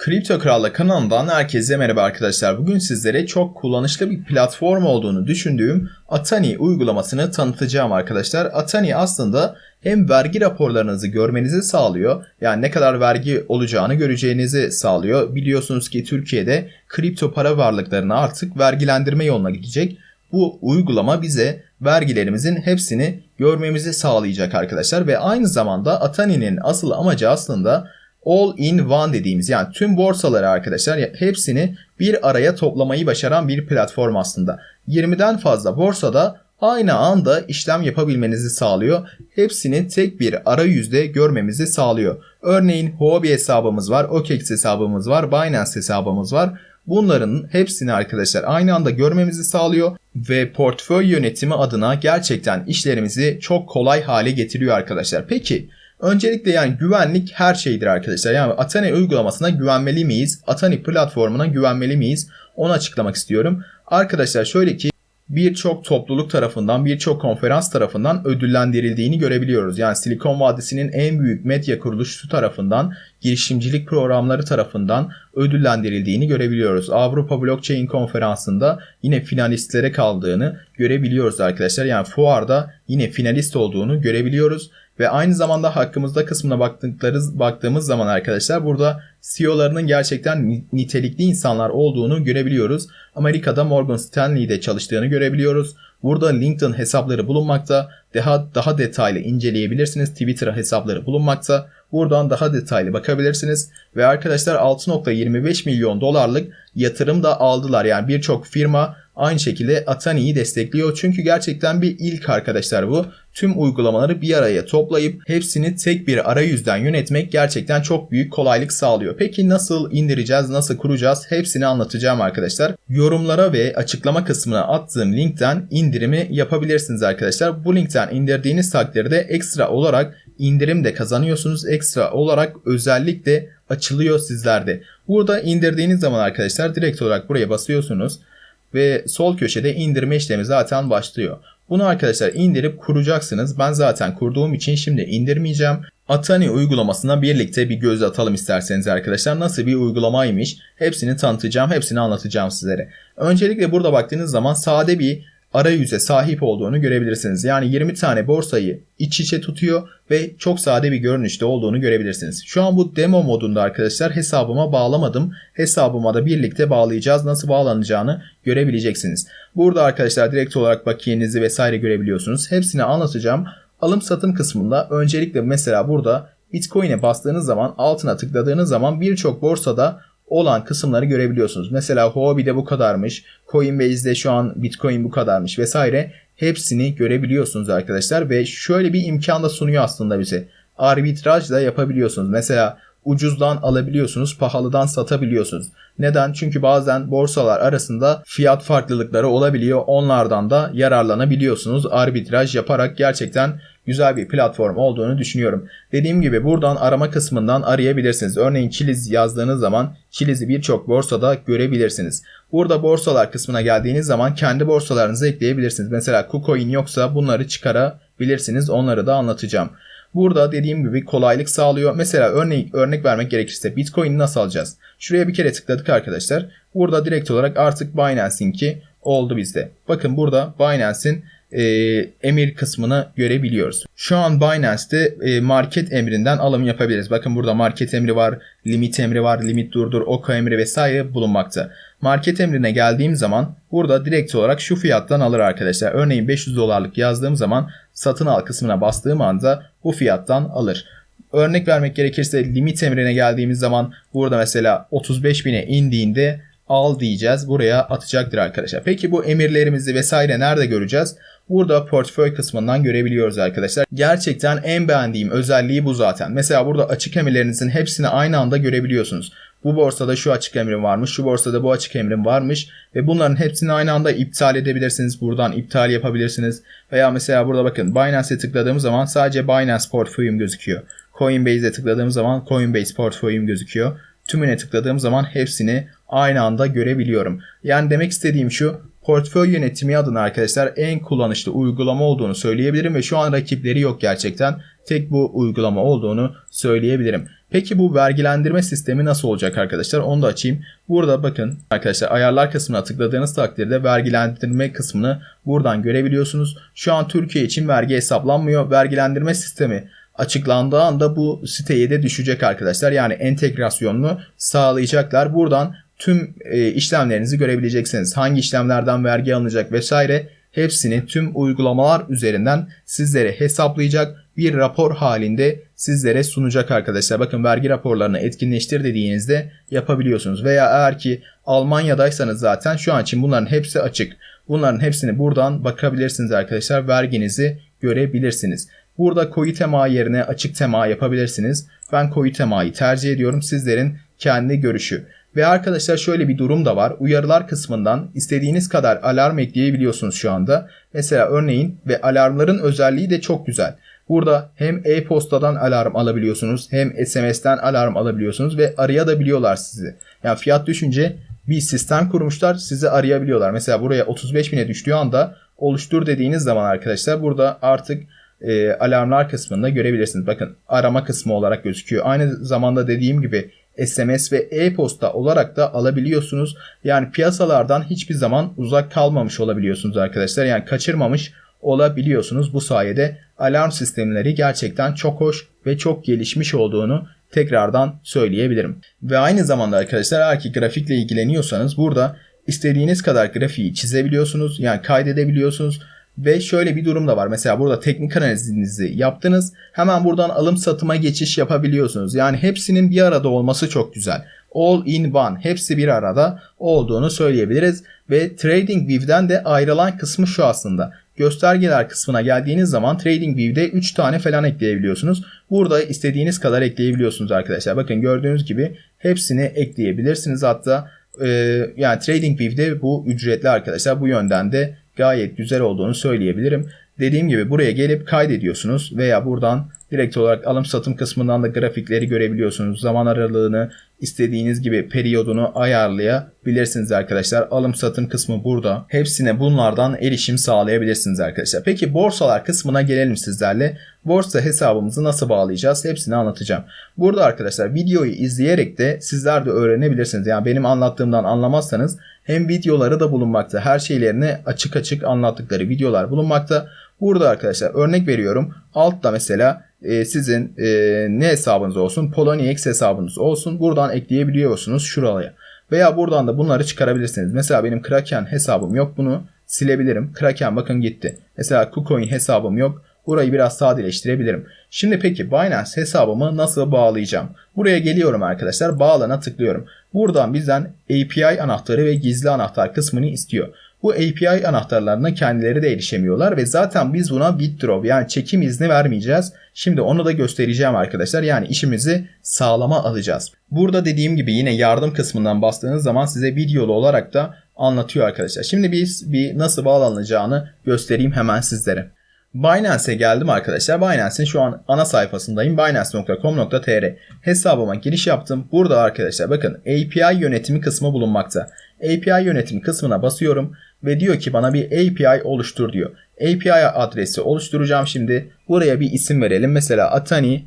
Kripto Kral'la kanalından herkese merhaba arkadaşlar. Bugün sizlere çok kullanışlı bir platform olduğunu düşündüğüm Atani uygulamasını tanıtacağım arkadaşlar. Atani aslında hem vergi raporlarınızı görmenizi sağlıyor. Yani ne kadar vergi olacağını göreceğinizi sağlıyor. Biliyorsunuz ki Türkiye'de kripto para varlıklarına artık vergilendirme yoluna gidecek. Bu uygulama bize vergilerimizin hepsini görmemizi sağlayacak arkadaşlar ve aynı zamanda Atani'nin asıl amacı aslında all in one dediğimiz yani tüm borsaları arkadaşlar hepsini bir araya toplamayı başaran bir platform aslında. 20'den fazla borsada aynı anda işlem yapabilmenizi sağlıyor. Hepsini tek bir arayüzde görmemizi sağlıyor. Örneğin Huobi hesabımız var, OKEX hesabımız var, Binance hesabımız var. Bunların hepsini arkadaşlar aynı anda görmemizi sağlıyor ve portföy yönetimi adına gerçekten işlerimizi çok kolay hale getiriyor arkadaşlar. Peki Öncelikle yani güvenlik her şeydir arkadaşlar. Yani Atani uygulamasına güvenmeli miyiz? Atani platformuna güvenmeli miyiz? Onu açıklamak istiyorum. Arkadaşlar şöyle ki birçok topluluk tarafından, birçok konferans tarafından ödüllendirildiğini görebiliyoruz. Yani Silikon Vadisi'nin en büyük medya kuruluşu tarafından, girişimcilik programları tarafından ödüllendirildiğini görebiliyoruz. Avrupa Blockchain Konferansı'nda yine finalistlere kaldığını görebiliyoruz arkadaşlar. Yani fuarda yine finalist olduğunu görebiliyoruz. Ve aynı zamanda hakkımızda kısmına baktıklarız, baktığımız zaman arkadaşlar burada CEO'larının gerçekten nitelikli insanlar olduğunu görebiliyoruz. Amerika'da Morgan Stanley'de çalıştığını görebiliyoruz. Burada LinkedIn hesapları bulunmakta. Daha daha detaylı inceleyebilirsiniz. Twitter hesapları bulunmakta. Buradan daha detaylı bakabilirsiniz. Ve arkadaşlar 6.25 milyon dolarlık yatırım da aldılar. Yani birçok firma aynı şekilde Atani'yi destekliyor. Çünkü gerçekten bir ilk arkadaşlar bu. Tüm uygulamaları bir araya toplayıp hepsini tek bir arayüzden yönetmek gerçekten çok büyük kolaylık sağlıyor. Peki nasıl indireceğiz, nasıl kuracağız? Hepsini anlatacağım arkadaşlar. Yorumlara ve açıklama kısmına attığım linkten indirimi yapabilirsiniz arkadaşlar. Bu linkten indirdiğiniz takdirde ekstra olarak indirim de kazanıyorsunuz. Ekstra olarak özellik de açılıyor sizlerde. Burada indirdiğiniz zaman arkadaşlar direkt olarak buraya basıyorsunuz ve sol köşede indirme işlemi zaten başlıyor. Bunu arkadaşlar indirip kuracaksınız. Ben zaten kurduğum için şimdi indirmeyeceğim. Atani uygulamasına birlikte bir göz atalım isterseniz arkadaşlar. Nasıl bir uygulamaymış hepsini tanıtacağım, hepsini anlatacağım sizlere. Öncelikle burada baktığınız zaman sade bir arayüze sahip olduğunu görebilirsiniz. Yani 20 tane borsayı iç içe tutuyor ve çok sade bir görünüşte olduğunu görebilirsiniz. Şu an bu demo modunda arkadaşlar hesabıma bağlamadım. Hesabıma da birlikte bağlayacağız. Nasıl bağlanacağını görebileceksiniz. Burada arkadaşlar direkt olarak bakiyenizi vesaire görebiliyorsunuz. Hepsini anlatacağım. Alım satım kısmında öncelikle mesela burada Bitcoin'e bastığınız zaman altına tıkladığınız zaman birçok borsada olan kısımları görebiliyorsunuz. Mesela Huobi'de bu kadarmış, Coinbase'de şu an Bitcoin bu kadarmış vesaire hepsini görebiliyorsunuz arkadaşlar ve şöyle bir imkan da sunuyor aslında bize. Arbitraj da yapabiliyorsunuz. Mesela ucuzdan alabiliyorsunuz, pahalıdan satabiliyorsunuz. Neden? Çünkü bazen borsalar arasında fiyat farklılıkları olabiliyor. Onlardan da yararlanabiliyorsunuz. Arbitraj yaparak gerçekten güzel bir platform olduğunu düşünüyorum. Dediğim gibi buradan arama kısmından arayabilirsiniz. Örneğin Chiliz yazdığınız zaman Chiliz'i birçok borsada görebilirsiniz. Burada borsalar kısmına geldiğiniz zaman kendi borsalarınızı ekleyebilirsiniz. Mesela KuCoin yoksa bunları çıkarabilirsiniz. Onları da anlatacağım. Burada dediğim gibi kolaylık sağlıyor. Mesela örnek, örnek vermek gerekirse Bitcoin'i nasıl alacağız? Şuraya bir kere tıkladık arkadaşlar. Burada direkt olarak artık Binance'inki oldu bizde. Bakın burada Binance'in e, emir kısmını görebiliyoruz. Şu an Binance'te e, market emrinden alım yapabiliriz. Bakın burada market emri var, limit emri var, limit durdur, oka emri vesaire bulunmakta. Market emrine geldiğim zaman burada direkt olarak şu fiyattan alır arkadaşlar. Örneğin 500 dolarlık yazdığım zaman satın al kısmına bastığım anda bu fiyattan alır. Örnek vermek gerekirse limit emrine geldiğimiz zaman burada mesela 35 bine indiğinde al diyeceğiz. Buraya atacaktır arkadaşlar. Peki bu emirlerimizi vesaire nerede göreceğiz? Burada portföy kısmından görebiliyoruz arkadaşlar. Gerçekten en beğendiğim özelliği bu zaten. Mesela burada açık emirlerinizin hepsini aynı anda görebiliyorsunuz. Bu borsada şu açık emrim varmış, şu borsada bu açık emrim varmış ve bunların hepsini aynı anda iptal edebilirsiniz. Buradan iptal yapabilirsiniz. Veya mesela burada bakın Binance'e tıkladığım zaman sadece Binance portföyüm gözüküyor. Coinbase'e tıkladığım zaman Coinbase portföyüm gözüküyor. Tümüne tıkladığım zaman hepsini aynı anda görebiliyorum. Yani demek istediğim şu portföy yönetimi adına arkadaşlar en kullanışlı uygulama olduğunu söyleyebilirim ve şu an rakipleri yok gerçekten. Tek bu uygulama olduğunu söyleyebilirim. Peki bu vergilendirme sistemi nasıl olacak arkadaşlar? Onu da açayım. Burada bakın arkadaşlar ayarlar kısmına tıkladığınız takdirde vergilendirme kısmını buradan görebiliyorsunuz. Şu an Türkiye için vergi hesaplanmıyor. Vergilendirme sistemi açıklandığı anda bu siteye de düşecek arkadaşlar. Yani entegrasyonunu sağlayacaklar. Buradan tüm e, işlemlerinizi görebileceksiniz. Hangi işlemlerden vergi alınacak vesaire hepsini tüm uygulamalar üzerinden sizlere hesaplayacak bir rapor halinde sizlere sunacak arkadaşlar. Bakın vergi raporlarını etkinleştir dediğinizde yapabiliyorsunuz. Veya eğer ki Almanya'daysanız zaten şu an için bunların hepsi açık. Bunların hepsini buradan bakabilirsiniz arkadaşlar. Verginizi görebilirsiniz. Burada koyu tema yerine açık tema yapabilirsiniz. Ben koyu temayı tercih ediyorum. Sizlerin kendi görüşü. Ve arkadaşlar şöyle bir durum da var. Uyarılar kısmından istediğiniz kadar alarm ekleyebiliyorsunuz şu anda. Mesela örneğin ve alarmların özelliği de çok güzel. Burada hem e-postadan alarm alabiliyorsunuz hem SMS'ten alarm alabiliyorsunuz ve arayabiliyorlar sizi. Yani fiyat düşünce bir sistem kurmuşlar sizi arayabiliyorlar. Mesela buraya 35 bine düştüğü anda oluştur dediğiniz zaman arkadaşlar burada artık e, alarmlar kısmında görebilirsiniz. Bakın arama kısmı olarak gözüküyor. Aynı zamanda dediğim gibi SMS ve e-posta olarak da alabiliyorsunuz. Yani piyasalardan hiçbir zaman uzak kalmamış olabiliyorsunuz arkadaşlar. Yani kaçırmamış olabiliyorsunuz. Bu sayede alarm sistemleri gerçekten çok hoş ve çok gelişmiş olduğunu tekrardan söyleyebilirim. Ve aynı zamanda arkadaşlar eğer ki grafikle ilgileniyorsanız burada istediğiniz kadar grafiği çizebiliyorsunuz. Yani kaydedebiliyorsunuz. Ve şöyle bir durum da var. Mesela burada teknik analizinizi yaptınız. Hemen buradan alım satıma geçiş yapabiliyorsunuz. Yani hepsinin bir arada olması çok güzel. All in one. Hepsi bir arada olduğunu söyleyebiliriz. Ve Trading View'den de ayrılan kısmı şu aslında. Göstergeler kısmına geldiğiniz zaman Trading View'de 3 tane falan ekleyebiliyorsunuz. Burada istediğiniz kadar ekleyebiliyorsunuz arkadaşlar. Bakın gördüğünüz gibi hepsini ekleyebilirsiniz. Hatta e, yani Trading View'de bu ücretli arkadaşlar. Bu yönden de gayet güzel olduğunu söyleyebilirim. Dediğim gibi buraya gelip kaydediyorsunuz veya buradan direkt olarak alım satım kısmından da grafikleri görebiliyorsunuz. Zaman aralığını istediğiniz gibi periyodunu ayarlayabilirsiniz arkadaşlar. Alım satım kısmı burada. Hepsine bunlardan erişim sağlayabilirsiniz arkadaşlar. Peki borsalar kısmına gelelim sizlerle. Borsa hesabımızı nasıl bağlayacağız? Hepsini anlatacağım. Burada arkadaşlar videoyu izleyerek de sizler de öğrenebilirsiniz. Yani benim anlattığımdan anlamazsanız hem videoları da bulunmakta. Her şeylerini açık açık anlattıkları videolar bulunmakta. Burada arkadaşlar örnek veriyorum. Altta mesela e, sizin e, ne hesabınız olsun? Poloniex hesabınız olsun. Buradan ekleyebiliyorsunuz şuraya. Veya buradan da bunları çıkarabilirsiniz. Mesela benim Kraken hesabım yok. Bunu silebilirim. Kraken bakın gitti. Mesela KuCoin hesabım yok. Burayı biraz sadeleştirebilirim. Şimdi peki Binance hesabımı nasıl bağlayacağım? Buraya geliyorum arkadaşlar. Bağlana tıklıyorum. Buradan bizden API anahtarı ve gizli anahtar kısmını istiyor. Bu API anahtarlarına kendileri de erişemiyorlar ve zaten biz buna withdraw yani çekim izni vermeyeceğiz. Şimdi onu da göstereceğim arkadaşlar. Yani işimizi sağlama alacağız. Burada dediğim gibi yine yardım kısmından bastığınız zaman size videolu olarak da anlatıyor arkadaşlar. Şimdi biz bir nasıl bağlanacağını göstereyim hemen sizlere. Binance'e geldim arkadaşlar. Binance'in şu an ana sayfasındayım. Binance.com.tr hesabıma giriş yaptım. Burada arkadaşlar bakın API yönetimi kısmı bulunmakta. API yönetimi kısmına basıyorum ve diyor ki bana bir API oluştur diyor. API adresi oluşturacağım şimdi. Buraya bir isim verelim. Mesela Atani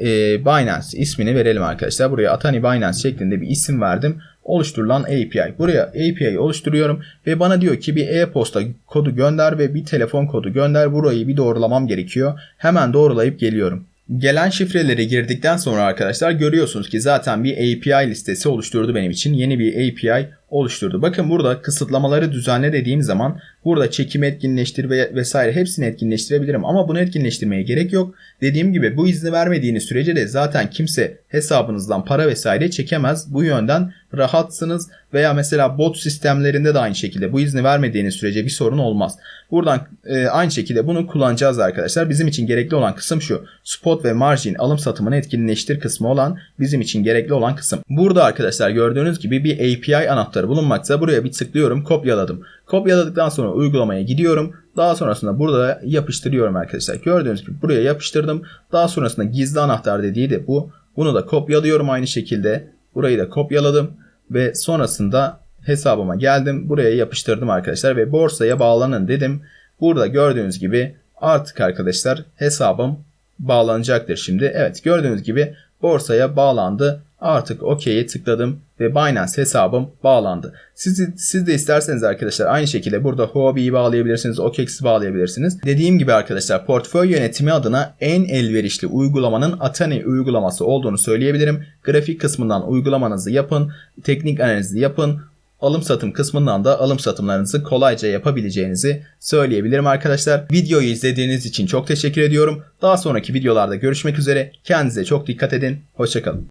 e, Binance ismini verelim arkadaşlar. Buraya Atani Binance şeklinde bir isim verdim. Oluşturulan API. Buraya API oluşturuyorum ve bana diyor ki bir e-posta kodu gönder ve bir telefon kodu gönder. Burayı bir doğrulamam gerekiyor. Hemen doğrulayıp geliyorum. Gelen şifreleri girdikten sonra arkadaşlar görüyorsunuz ki zaten bir API listesi oluşturdu benim için. Yeni bir API oluşturdu. Bakın burada kısıtlamaları düzenle dediğim zaman burada çekim etkinleştir ve vesaire hepsini etkinleştirebilirim. Ama bunu etkinleştirmeye gerek yok. Dediğim gibi bu izni vermediğiniz sürece de zaten kimse hesabınızdan para vesaire çekemez. Bu yönden rahatsınız veya mesela bot sistemlerinde de aynı şekilde bu izni vermediğiniz sürece bir sorun olmaz. Buradan e, aynı şekilde bunu kullanacağız arkadaşlar. Bizim için gerekli olan kısım şu. Spot ve margin alım satımını etkinleştir kısmı olan bizim için gerekli olan kısım. Burada arkadaşlar gördüğünüz gibi bir API anahtarı bulunmakta. Buraya bir tıklıyorum kopyaladım. Kopyaladıktan sonra uygulamaya gidiyorum. Daha sonrasında burada yapıştırıyorum arkadaşlar. Gördüğünüz gibi buraya yapıştırdım. Daha sonrasında gizli anahtar dediği de bu. Bunu da kopyalıyorum aynı şekilde. Burayı da kopyaladım ve sonrasında hesabıma geldim. Buraya yapıştırdım arkadaşlar ve borsaya bağlanın dedim. Burada gördüğünüz gibi artık arkadaşlar hesabım bağlanacaktır şimdi. Evet gördüğünüz gibi borsaya bağlandı. Artık OK'ye tıkladım ve Binance hesabım bağlandı. Siz, siz de isterseniz arkadaşlar aynı şekilde burada Huobi'yi bağlayabilirsiniz, OKEX'i bağlayabilirsiniz. Dediğim gibi arkadaşlar portföy yönetimi adına en elverişli uygulamanın Atani uygulaması olduğunu söyleyebilirim. Grafik kısmından uygulamanızı yapın, teknik analizi yapın, alım satım kısmından da alım satımlarınızı kolayca yapabileceğinizi söyleyebilirim arkadaşlar. Videoyu izlediğiniz için çok teşekkür ediyorum. Daha sonraki videolarda görüşmek üzere. Kendinize çok dikkat edin. Hoşçakalın.